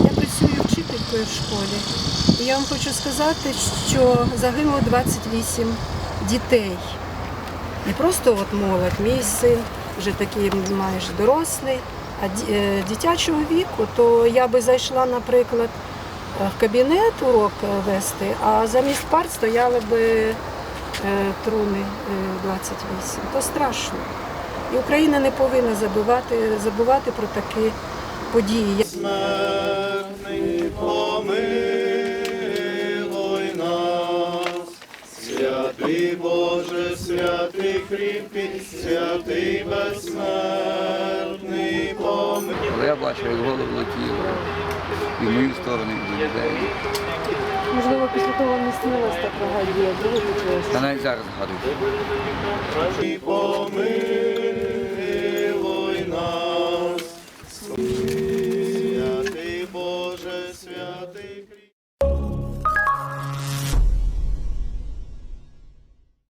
Я працюю вчителькою в школі. І я вам хочу сказати, що загинуло 28 дітей. Не просто от молодь, мій син вже такий майже дорослий, а е, дитячого віку, то я би зайшла, наприклад, е, в кабінет урок е, вести, а замість парт стояли би труни е, 28. То страшно. І Україна не повинна забувати, забувати про такі події. Смертний помилуй нас, святий Боже, святий кріпкий, святий безсмертний помилуй. Але я бачу, як голови летіло і в мою сторону, до людей. Можливо, після того не снилась та трагедія. Та навіть зараз згадую. Помилуй Hare Krishna.